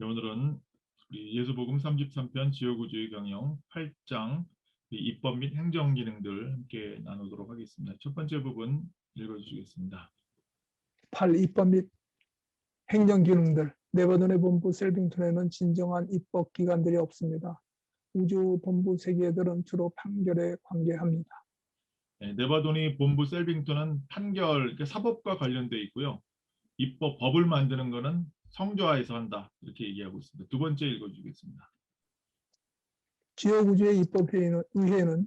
네, 오늘은 우리 예수복음 33편 지역구조의 경영 8장 이 입법 및 행정 기능들 함께 나누도록 하겠습니다. 첫 번째 부분 읽어주시겠습니다. 8. 입법 및 행정 기능들 네바논의 본부 셀빙턴에는 진정한 입법 기관들이 없습니다. 우주 본부 세계들은 주로 판결에 관계합니다. 네, 네바도니 본부 셀빙턴은 판결, 그러니까 사법과 관련돼 있고요. 입법 법을 만드는 것은 성조화에서 한다 이렇게 얘기하고 있습니다. 두 번째 읽어주겠습니다. 지역 우주의 입법 회의는 의회는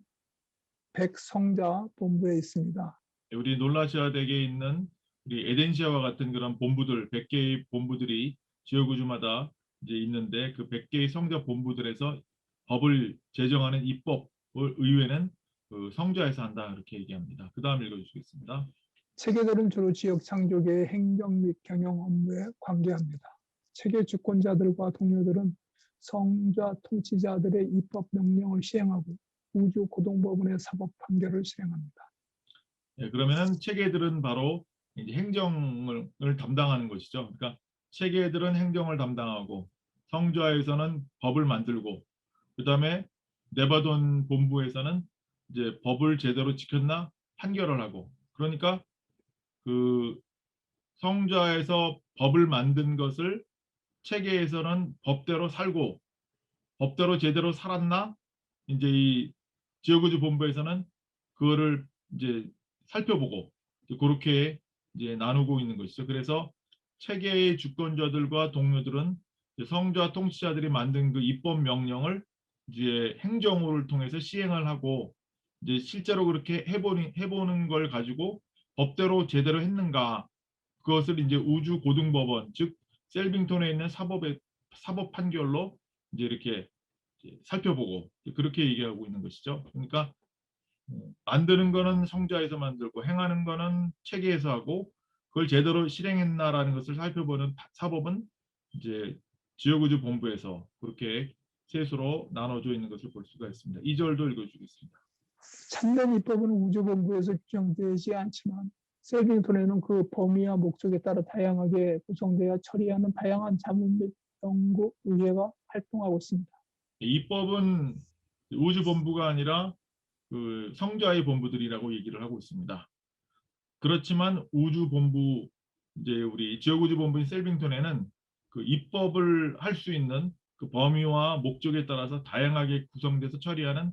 백성자 본부에 있습니다. 네, 우리 놀라시아 댁에 있는 우리 에덴시아와 같은 그런 본부들 100개의 본부들이 지역구주마다 이제 있는데 그 100개의 성자 본부들에서 법을 제정하는 입법을 의회는 그 성자에서 한다 이렇게 얘기합니다. 그 다음 읽어주시겠습니다. 체계들은 주로 지역 창조계의 행정 및 경영 업무에 관계합니다. 체계 주권자들과 동료들은 성자 통치자들의 입법 명령을 시행하고 우주 고등법원의 사법 판결을 실행합니다. 네, 그러면은 체계들은 바로 이제 행정을 담당하는 것이죠. 그러니까 체계들은 행정을 담당하고 성좌에서는 법을 만들고 그 다음에 네바돈 본부에서는 이제 법을 제대로 지켰나 판결을 하고 그러니까 그 성좌에서 법을 만든 것을 체계에서는 법대로 살고 법대로 제대로 살았나 이제 이 지역구조 본부에서는 그거를 이제 살펴보고 그렇게 이제 나누고 있는 것이죠. 그래서 체계의 주권자들과 동료들은 성자 통치자들이 만든 그 입법 명령을 이제 행정부를 통해서 시행을 하고 이제 실제로 그렇게 해보는 해보는 걸 가지고 법대로 제대로 했는가 그것을 이제 우주 고등법원 즉 셀빙톤에 있는 사법의 사법 판결로 이제 이렇게 이제 살펴보고 그렇게 얘기하고 있는 것이죠. 그러니까 만드는 거는 성자에서 만들고 행하는 거는 체계에서 하고 그걸 제대로 실행했나라는 것을 살펴보는 사법은 이제 지역우주 본부에서 그렇게 셋으로 나눠져 있는 것을 볼 수가 있습니다. 2절도 읽어주겠습니다. 참된 입법은 우주본부에서 규정되지 않지만 셀빙턴에는 그 범위와 목적에 따라 다양하게 구성되어 처리하는 다양한 자문 및 연구 의회가 활동하고 있습니다. 입법은 우주본부가 아니라 그 성자의 본부들이라고 얘기를 하고 있습니다. 그렇지만 우주본부 이제 우리 지역우주본부인 셀빙턴에는 그 입법을 할 수 있는 그 범위와 목적에 따라서 다양하게 구성돼서 처리하는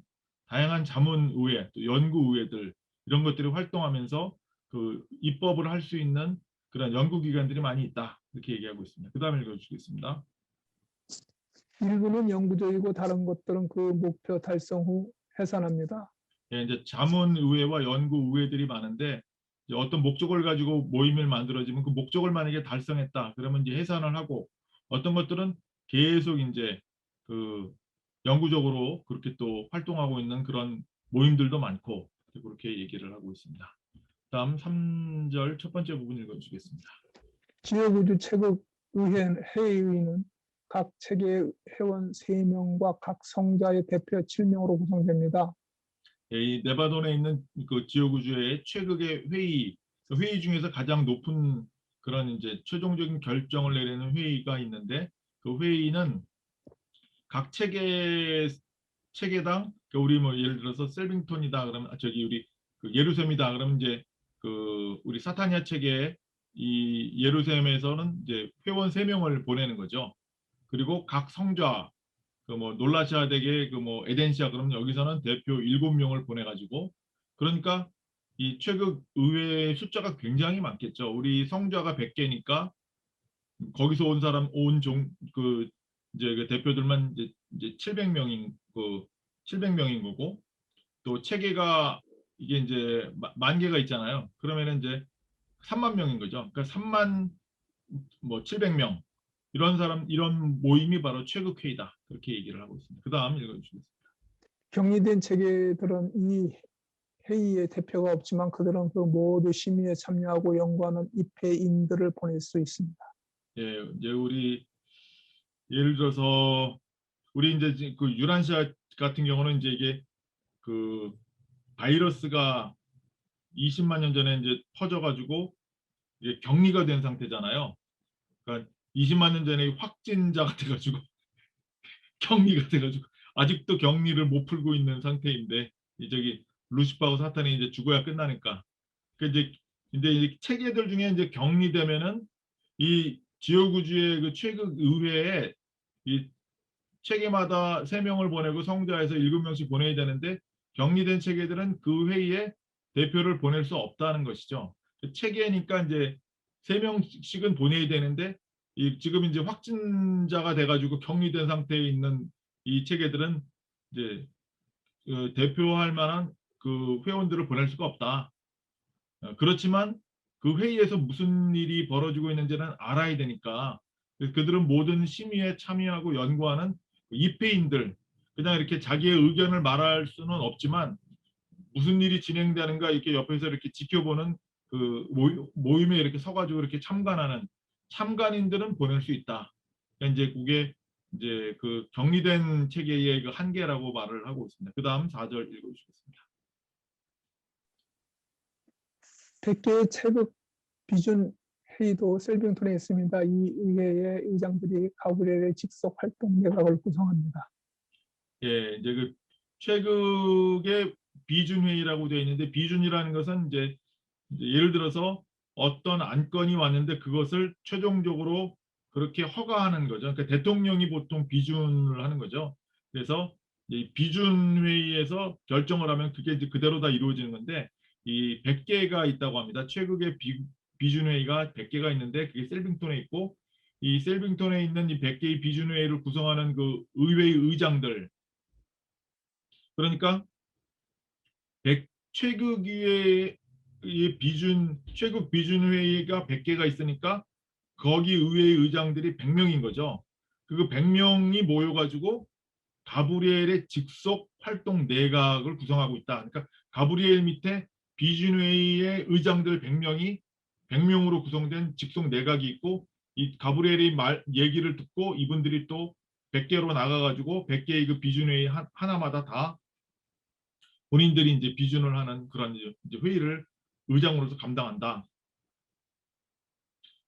다양한 자문 의회, 또 연구 의회들 이런 것들이 활동하면서 그 입법을 할 수 있는 그런 연구기관들이 많이 있다 이렇게 얘기하고 있습니다. 그 다음에 읽어주시겠습니다. 일부는 영구적이고 다른 것들은 그 목표 달성 후 해산합니다. 예, 이제 자문의회와 연구의회들이 많은데 어떤 목적을 가지고 모임을 만들어지면 그 목적을 만약에 달성했다 그러면 이제 해산을 하고 어떤 것들은 계속 이제 그 영구적으로 그렇게 또 활동하고 있는 그런 모임들도 많고 그렇게 얘기를 하고 있습니다. 다음 3절 첫 번째 부분 읽어주겠습니다. 지역우주 체국 의회 회의는 각 체계 회원 3명과 각 성자의 대표 7명으로 구성됩니다. 예, 이 네바돈에 있는 그 지역우주의 최극의 회의, 그 회의 중에서 가장 높은 그런 이제 최종적인 결정을 내리는 회의가 있는데 그 회의는 각 체계 체계당 그러니까 우리 뭐 예를 들어서 셀빙턴이다 그러면 아, 저기 우리 그 예루셈이다 그러면 이제 그 우리 사타니아 체계 이 예루셈에서는 이제 회원 3명을 보내는 거죠. 그리고 각 성좌 그 뭐 놀라시아 댁의 그뭐 에덴시아 그러면 여기서는 대표 7명을 보내 가지고 그러니까 이 최극 의회 숫자가 굉장히 많겠죠. 우리 성좌가 100개니까 거기서 온 사람 온 종 그 이제 그 대표들만 이제, 이제 700명인 그 700명인 거고 또 체계가 이게 이제 마- 만 개가 있잖아요. 그러면은 이제 3만 명인 거죠. 그러니까 3만 뭐 700명 이런 사람 이런 모임이 바로 최극회의다 그렇게 얘기를 하고 있습니다. 그 다음 읽어주시겠습니다. 격리된 체계들은 이 회의의 대표가 없지만 그들은 그 모두 심의에 참여하고 연구하는 입회인들을 보낼 수 있습니다. 예, 이제 우리 예를 들어서 우리 이제 지- 그 유란시아 같은 경우는 이제 이게 그 바이러스가 20만 년 전에 이제 퍼져가지고 이게 격리가 된 상태잖아요. 그러니까 20만 년 전에 확진자가 돼가지고 격리가 돼가지고 아직도 격리를 못 풀고 있는 상태인데 이 저기 루시파하고 사탄이 이제 죽어야 끝나니까 그 이제 근데 이 체계들 중에 이제 격리되면은 이 지역구주의 그 최극 의회에 이 체계마다 세 명을 보내고 성자에서 일곱 명씩 보내야 되는데 격리된 체계들은 그 회의에 대표를 보낼 수 없다는 것이죠. 체계니까 이제 세 명씩은 보내야 되는데 이 지금 이제 확진자가 돼가지고 격리된 상태에 있는 이 체계들은 이제 그 대표할 만한 그 회원들을 보낼 수가 없다. 어, 그렇지만 그 회의에서 무슨 일이 벌어지고 있는지는 알아야 되니까 그들은 모든 심의에 참여하고 연구하는 입회인들 그냥 이렇게 자기의 의견을 말할 수는 없지만 무슨 일이 진행되는가 이렇게 옆에서 이렇게 지켜보는 그 모임- 모임에 이렇게 서가지고 이렇게 참관하는 참관인들은 보낼 수 있다. 그러니까 이제 그게 이제 그 격리된 체계의 그 한계라고 말을 하고 있습니다. 그 다음 4절 읽어주시겠습니다. 100개의 체급 비준 회의도 셀빙턴에 있습니다. 이 의회의 의장들이 가브리엘의 직속 활동 내각을 구성합니다. 예, 이제 그 최극의 비준 회의라고 되어 있는데 비준이라는 것은 이제, 이제 예를 들어서 어떤 안건이 왔는데 그것을 최종적으로 그렇게 허가하는 거죠. 그러니까 대통령이 보통 비준을 하는 거죠. 그래서 이 비준 회의에서 결정을 하면 그게 이제 그대로 다 이루어지는 건데 이 100개가 있다고 합니다. 최극의 비, 비준 회의가 100개가 있는데 그게 셀빙턴에 있고 이 셀빙턴에 있는 이 100개의 비준 회의를 구성하는 그 의회의 의장들 그러니까 100 최극위의 이 비준 최극 비준 회의가 100개가 있으니까 거기 의회의 의장들이 100명인 거죠. 그 100명이 모여 가지고 가브리엘의 직속 활동 내각을 구성하고 있다. 그러니까 가브리엘 밑에 비준회의의 의장들 100명이 100명으로 구성된 직속 내각이 있고 이 가브리엘의 말 얘기를 듣고 이분들이 또 100개로 나가 가지고 100개의 그 비준회의 하- 하나마다 다 본인들이 이제 비준을 하는 그런 이제 회의를 의장으로서 감당한다.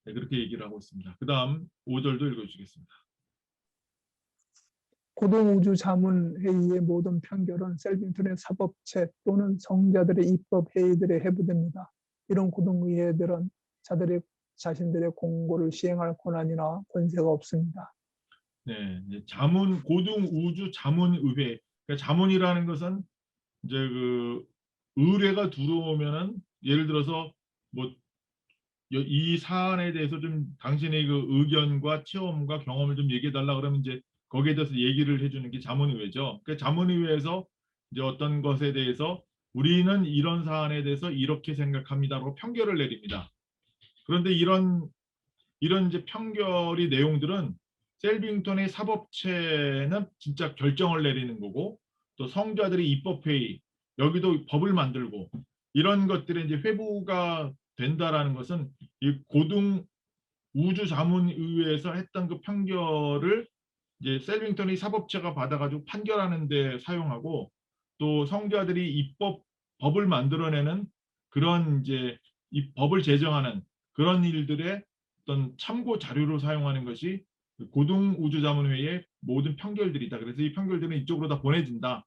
네, 그렇게 얘기를 하고 있습니다. 그 다음 5절도 읽어주시겠습니다. 고동우주 자문 회의의 모든 판결은 셀빙턴의 사법체 또는 성자들의 입법 회의들에 해부됩니다. 이런 고등의회들은 자들의 자신들의 공고를 시행할 권한이나 권세가 없습니다. 네, 자문 고등 우주 자문 의회. 그러니까 자문이라는 것은 이제 그 의뢰가 들어오면은 예를 들어서 뭐 이 사안에 대해서 좀 당신의 그 의견과 체험과 경험을 좀 얘기해 달라 그러면 이제 거기에 대해서 얘기를 해주는 게 자문의회죠. 그 자문의회에서 이제 어떤 것에 대해서 우리는 이런 사안에 대해서 이렇게 생각합니다라고 평결을 내립니다. 그런데 이런 이런 이제 평결이 내용들은 셀빙턴의 사법체는 진짜 결정을 내리는 거고 또 성자들의 입법회의 여기도 법을 만들고 이런 것들이 이제 회부가 된다라는 것은 이 고등 우주 자문의회에서 했던 그 판결을 이제 셀빙턴이 사법체가 받아가지고 판결하는 데 사용하고 또 성자들이 입법 법을 만들어내는 그런 이제 이 법을 제정하는 그런 일들의 어떤 참고 자료로 사용하는 것이 그 고등 우주자문회의 모든 판결들이다. 그래서 이 판결들은 이쪽으로 다 보내진다.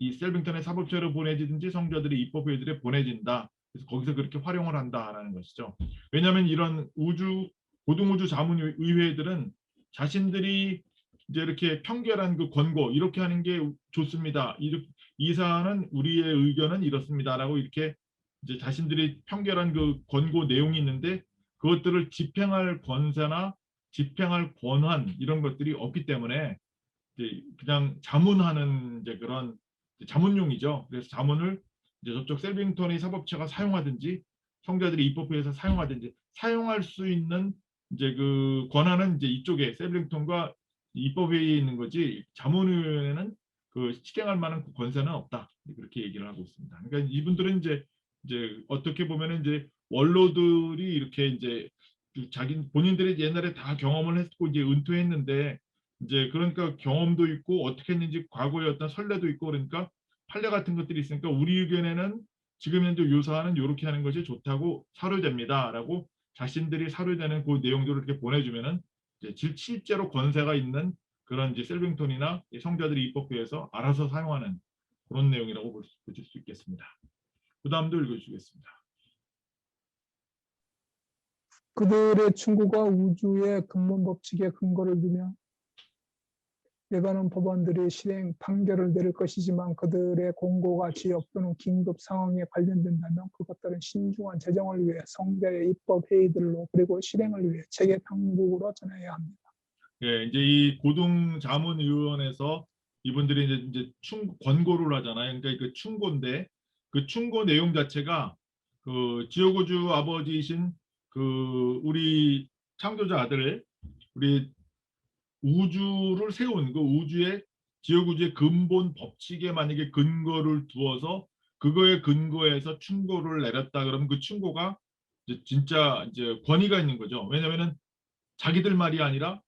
이 셀빙턴의 사법체로 보내지든지 성자들의 입법회들에 보내진다. 그래서 거기서 그렇게 활용을 한다라는 것이죠. 왜냐하면 이런 우주 고등 우주 자문의회들은 자신들이 이제 이렇게 편결한 그 권고 이렇게 하는 게 좋습니다. 이, 이 사안은 우리의 의견은 이렇습니다라고 이렇게 이제 자신들이 편결한 그 권고 내용이 있는데 그것들을 집행할 권세나 집행할 권한 이런 것들이 없기 때문에 이제 그냥 자문하는 이제 그런 자문용이죠. 그래서 자문을 이제 저쪽 셀빙턴의 사법체가 사용하든지 성자들이 입법회에서 사용하든지 사용할 수 있는 이제 그 권한은 이제 이쪽에 셀빙턴과 입법회의에 있는 거지 자문위원회는 그 실행할 만한 권세는 없다 그렇게 얘기를 하고 있습니다. 그러니까 이분들은 이제 이제 어떻게 보면은 이제 원로들이 이렇게 이제 그 자기 본인들이 옛날에 다 경험을 했고 이제 은퇴했는데 이제 그러니까 경험도 있고 어떻게 했는지 과거의 어떤 선례도 있고 그러니까 판례 같은 것들이 있으니까 우리 의견에는 지금 현재 요사안은 이렇게 하는 것이 좋다고 사료됩니다라고 자신들이 사료되는 그 내용들을 이렇게 보내주면은 실제로 권세가 있는 그런 이제 셀빙톤이나 이 성자들이 입법회에서 알아서 사용하는 그런 내용이라고 보실 수 있겠습니다. 그 다음도 읽어주겠습니다. 그들의 충고가 우주의 근본 법칙에 근거를 두며 일반은 법원들이 실행 판결을 내릴 것이지만 그들의 공고가 지역 또는 긴급 상황에 관련된다면 그것들은 신중한 재정을 위해 성자의 입법 회의들로 그리고 실행을 위해 체계 당국으로 전해야 합니다. 예, 이제 이 고등 자문위원회에서 이분들이 이제, 이제 충 권고를 하잖아요. 그러니까 그 충고인데 그 충고 내용 자체가 그 지오구주 아버지이신 그 우리 창조자 아들 우리 우주를 세운 그 우주의 지오구주의 근본 법칙에 만약에 근거를 두어서 그거에 근거해서 충고를 내렸다 그러면 그 충고가 이제 진짜 이제 권위가 있는 거죠. 왜냐면은 자기들 말이 아니라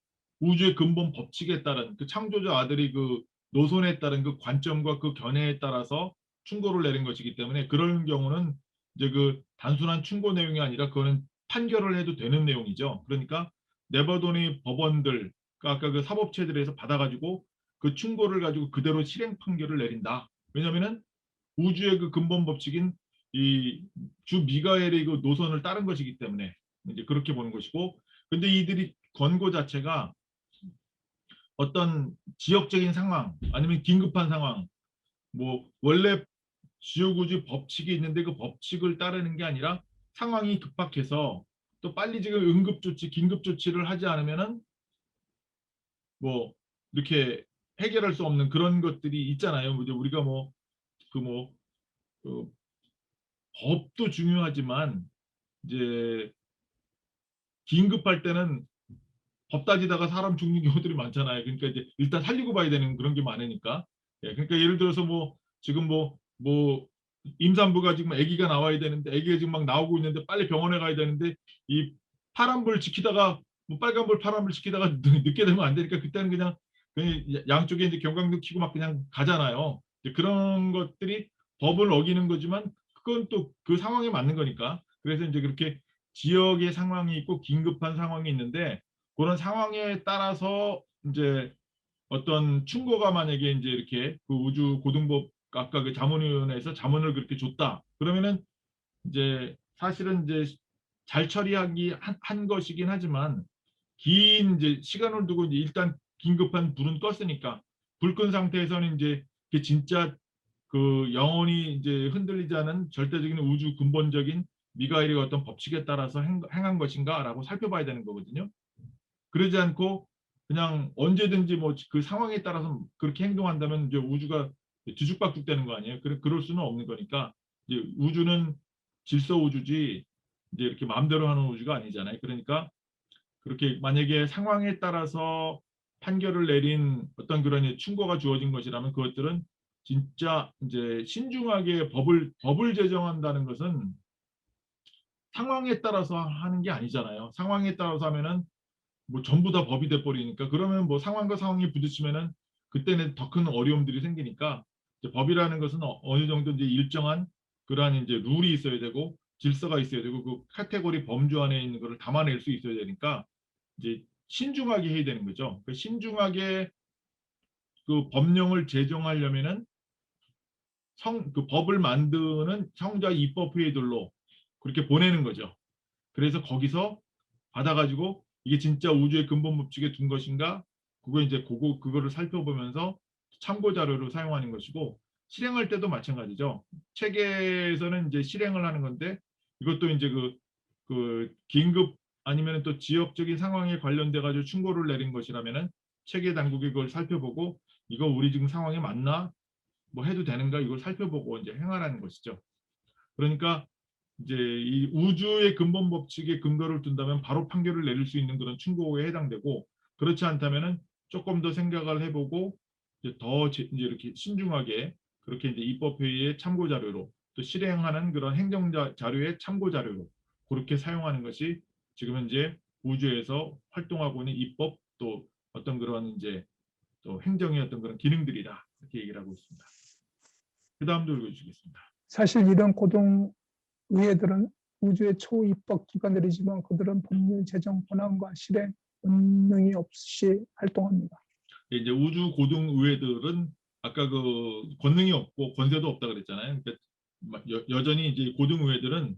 우주의 근본 법칙에 따른 그 창조자 아들이 그 노선에 따른 그 관점과 그 견해에 따라서 충고를 내린 것이기 때문에 그런 경우는 이제 그 단순한 충고 내용이 아니라 그거는 판결을 해도 되는 내용이죠. 그러니까 네버도니 법원들 그 아까 그 사법체들에서 받아가지고 그 충고를 가지고 그대로 실행 판결을 내린다. 왜냐면은 우주의 그 근본 법칙인 이 주 미가엘의 그 노선을 따른 것이기 때문에 이제 그렇게 보는 것이고 근데 이들이 권고 자체가 어떤 지역적인 상황 아니면 긴급한 상황 뭐 원래 지오구주 법칙이 있는데 그 법칙을 따르는 게 아니라 상황이 급박해서 또 빨리 지금 응급조치 긴급조치를 하지 않으면은 뭐 이렇게 해결할 수 없는 그런 것들이 있잖아요. 이제 우리가 뭐 그 뭐 그 법도 중요하지만 이제 긴급할 때는 법 따지다가 사람 죽는 경우들이 많잖아요. 그러니까 이제 일단 살리고 봐야 되는 그런 게 많으니까. 예, 그러니까 예를 들어서 뭐 지금 뭐뭐 임산부가 지금 아기가 나와야 되는데 아기가 지금 막 나오고 있는데 빨리 병원에 가야 되는데 이 파란불 지키다가 뭐 빨간불 파란불 지키다가 늦- 늦게 되면 안 되니까 그때는 그냥 그냥 양쪽에 이제 경광등 켜고 막 그냥 가잖아요. 이제 그런 것들이 법을 어기는 거지만 그건 또 그 상황에 맞는 거니까. 그래서 이제 그렇게 지역의 상황이 있고 긴급한 상황이 있는데 그런 상황에 따라서 이제 어떤 충고가 만약에 이제 이렇게 그 우주 고등법 아까 그 자문위원회에서 자문을 그렇게 줬다 그러면은 이제 사실은 이제 잘 처리하기 한, 한 것이긴 하지만 긴 이제 시간을 두고 이제 일단 긴급한 불은 껐으니까 불 끈 상태에서는 이제 그 진짜 그 영원히 이제 흔들리지 않은 절대적인 우주 근본적인 미가엘의 어떤 법칙에 따라서 행, 행한 것인가라고 살펴봐야 되는 거거든요. 그러지 않고 그냥 언제든지 뭐 그 상황에 따라서 그렇게 행동한다면 이제 우주가 뒤죽박죽 되는 거 아니에요? 그래 그럴 수는 없는 거니까 이제 우주는 질서 우주지 이제 이렇게 마음대로 하는 우주가 아니잖아요. 그러니까 그렇게 만약에 상황에 따라서 판결을 내린 어떤 그런 충고가 주어진 것이라면 그것들은 진짜 이제 신중하게 법을 법을 제정한다는 것은 상황에 따라서 하는 게 아니잖아요. 상황에 따라서 하면은 뭐 전부 다 법이 돼 버리니까 그러면 뭐 상황과 상황이 부딪히면은 그때는 더 큰 어려움들이 생기니까 이제 법이라는 것은 어- 어느 정도 이제 일정한 그러한 이제 룰이 있어야 되고 질서가 있어야 되고 그 카테고리 범주 안에 있는 것을 담아낼 수 있어야 되니까 이제 신중하게 해야 되는 거죠. 그 신중하게 그 법령을 제정하려면은 성 그 법을 만드는 성자 입법 회의들로 그렇게 보내는 거죠. 그래서 거기서 받아가지고 이게 진짜 우주의 근본 법칙에 둔 것인가? 그거 이제 그거 그거를 살펴보면서 참고 자료로 사용하는 것이고 실행할 때도 마찬가지죠. 체계에서는 이제 실행을 하는 건데 이것도 이제 그, 그 긴급 아니면 또 지역적인 상황에 관련돼 가지고 충고를 내린 것이라면은 체계 당국이 그걸 살펴보고 이거 우리 지금 상황에 맞나? 뭐 해도 되는가? 이걸 살펴보고 이제 행하라는 것이죠. 그러니까 이제 이 우주의 근본 법칙에 근거를 둔다면 바로 판결을 내릴 수 있는 그런 충고에 해당되고 그렇지 않다면은 조금 더 생각을 해보고 이제 더 제- 이제 이렇게 신중하게 그렇게 이제 입법회의의 참고 자료로 또 실행하는 그런 행정 자- 자료의 참고 자료로 그렇게 사용하는 것이 지금 현재 우주에서 활동하고 있는 입법 또 어떤 그런 이제 또 행정의 어떤 그런 기능들이다 이렇게 얘기를 하고 있습니다. 그 다음도 읽어주시겠습니다. 사실 이런 고등 의회들은 우주의 초입법 기관들이지만 그들은 법률 제정 권한과 실행, 권능이 없이 활동합니다. 이제 우주 고등 의회들은 아까 그 권능이 없고 권세도 없다 그랬잖아요. 그러니까 막 여, 여전히 이제 고등 의회들은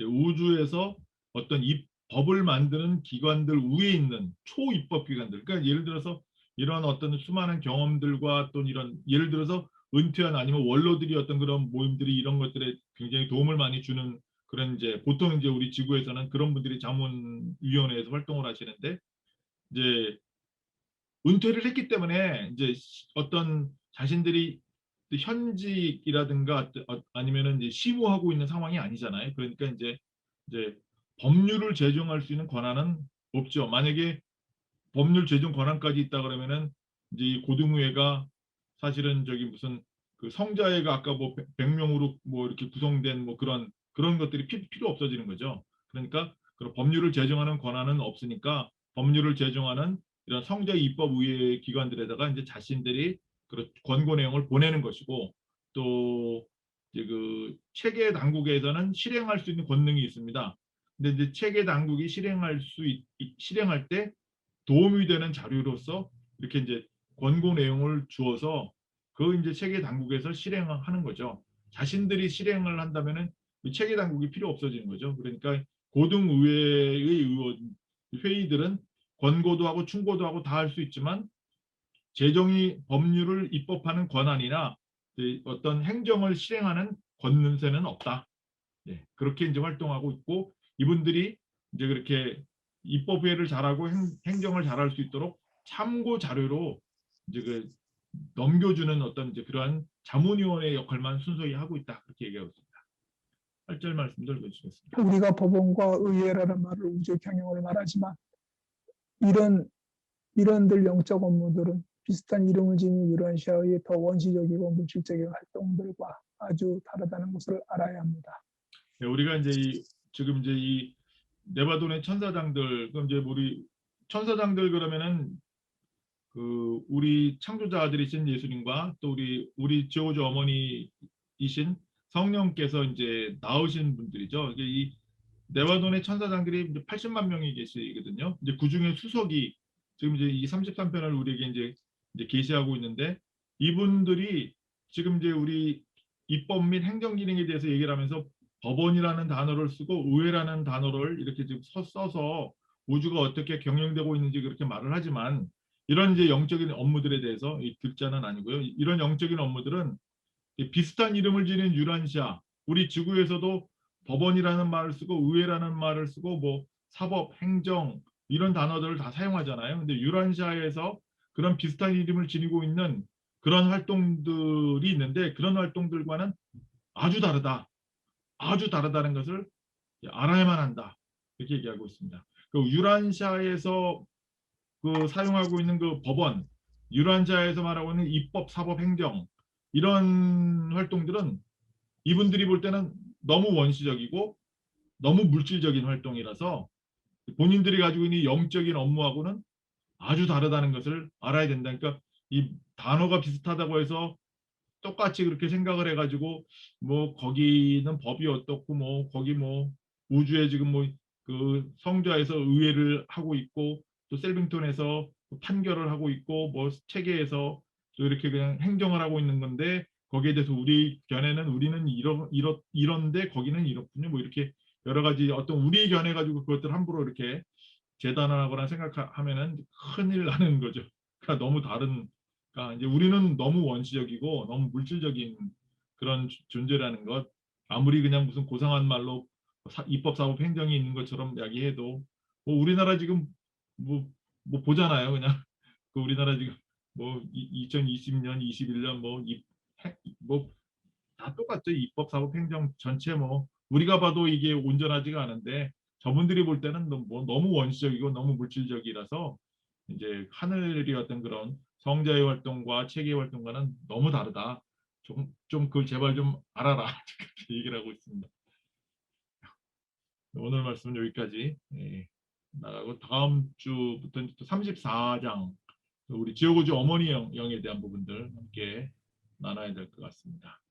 우주에서 어떤 이 법을 만드는 기관들 위에 있는 초입법 기관들. 그러니까 예를 들어서 이런 어떤 수많은 경험들과 또 이런 예를 들어서 은퇴한 아니면 원로들이 어떤 그런 모임들이 이런 것들에 굉장히 도움을 많이 주는 그런 이제 보통 이제 우리 지구에서는 그런 분들이 자문위원회에서 활동을 하시는데 이제 은퇴를 했기 때문에 이제 시- 어떤 자신들이 현직이라든가 어- 아니면은 이제 시무하고 있는 상황이 아니잖아요. 그러니까 이제 이제 법률을 제정할 수 있는 권한은 없죠. 만약에 법률 제정 권한까지 있다 그러면은 이제 이 고등의회가 사실은 저기 무슨 그 성자회가 아까 뭐 100명으로 뭐 이렇게 구성된 뭐 그런 그런 것들이 피- 필요 없어지는 거죠. 그러니까 그런 법률을 제정하는 권한은 없으니까 법률을 제정하는 이런 성자 입법 의회 기관들에다가 이제 자신들이 그런 권고 내용을 보내는 것이고 또 이제 그 체계 당국에서는 실행할 수 있는 권능이 있습니다. 근데 이제 체계 당국이 실행할 수 있, 이- 실행할 때 도움이 되는 자료로서 이렇게 이제 권고 내용을 주어서 그 이제 체계 당국에서 실행하는 거죠. 자신들이 실행을 한다면은 이 체계 당국이 필요 없어지는 거죠. 그러니까 고등의회의 의원 회의들은 권고도 하고 충고도 하고 다 할 수 있지만 제정이 법률을 입법하는 권한이나 어떤 행정을 실행하는 권능세는 없다. 예, 그렇게 이제 활동하고 있고 이분들이 이제 그렇게 입법회를 잘하고 행, 행정을 잘할 수 있도록 참고 자료로 이제 그 넘겨주는 어떤 이제 그러한 자문위원회 역할만 순수히 하고 있다 그렇게 얘기하고 있습니다. 8절 말씀들 읽어주시겠습니다. 우리가 법원과 의회라는 말을 우주 경영을 말하지만 이런 이런들 영적 업무들은 비슷한 이름을 지닌 유란시아의 더 원시적이고 물질적인 활동들과 아주 다르다는 것을 알아야 합니다. 네, 우리가 이제 이, 지금 이제 이 네바돈의 천사장들 그럼 이제 우리 천사장들 그러면은 그 우리 창조자들이신 예수님과 또 우리 우리 지오주 어머니이신 성령께서 이제 나오신 분들이죠. 이게 이 네바돈의 천사장들이 이제 80만 명이 계시거든요. 이제 그 중에 수석이 지금 이제 이 33편을 우리에게 이제 이제 게시하고 있는데 이분들이 지금 이제 우리 입법 및 행정 기능에 대해서 얘기를 하면서 법원이라는 단어를 쓰고 의회라는 단어를 이렇게 지금 써- 써서 우주가 어떻게 경영되고 있는지 그렇게 말을 하지만 이런 이제 영적인 업무들에 대해서 이 글자는 아니고요. 이런 영적인 업무들은 이 비슷한 이름을 지닌 유란시아 우리 지구에서도 법원이라는 말을 쓰고 의회라는 말을 쓰고 뭐 사법, 행정 이런 단어들을 다 사용하잖아요. 근데 유란시아에서 그런 비슷한 이름을 지니고 있는 그런 활동들이 있는데 그런 활동들과는 아주 다르다. 아주 다르다는 것을 알아야만 한다. 이렇게 얘기하고 있습니다. 그 유란시아에서 그 사용하고 있는 그 법원, 유란시아에서 말하고 있는 입법, 사법, 행정 이런 활동들은 이분들이 볼 때는 너무 원시적이고 너무 물질적인 활동이라서 본인들이 가지고 있는 영적인 업무하고는 아주 다르다는 것을 알아야 된다. 그러니까 이 단어가 비슷하다고 해서 똑같이 그렇게 생각을 해가지고 뭐 거기는 법이 어떻고 뭐 거기 뭐 우주에 지금 뭐 그 성좌에서 의회를 하고 있고 또 셀빙턴에서 판결을 하고 있고 뭐 체계에서 또 이렇게 그냥 행정을 하고 있는 건데 거기에 대해서 우리 견해는 우리는 이러, 이러, 이런데 거기는 이렇군요 뭐 이렇게 여러 가지 어떤 우리 견해 가지고 그것들 함부로 이렇게 재단하거나 생각하면은 큰일 나는 거죠. 그러니까 너무 다른 그러니까 이제 우리는 너무 원시적이고 너무 물질적인 그런 주- 존재라는 것 아무리 그냥 무슨 고상한 말로 사- 입법 사법 행정이 있는 것처럼 이야기해도 뭐 우리나라 지금 뭐, 뭐 보잖아요 그냥 그 우리나라 지금 뭐 2020년 21년 뭐뭐 다 똑같죠 입법 사법 행정 전체 뭐 우리가 봐도 이게 온전하지가 않은데 저분들이 볼 때는 뭐 너무 원시적이고 너무 물질적이라서 이제 하늘이 어떤 그런 성자의 활동과 체계의 활동과는 너무 다르다. 좀, 좀 그걸 제발 좀 알아라. 그렇게 얘기를 하고 있습니다. 오늘 말씀은 여기까지 예, 나가고 다음 주부터는 또 34장 우리 지오고주 어머니 영, 영에 대한 부분들 함께 나눠야 될 것 같습니다.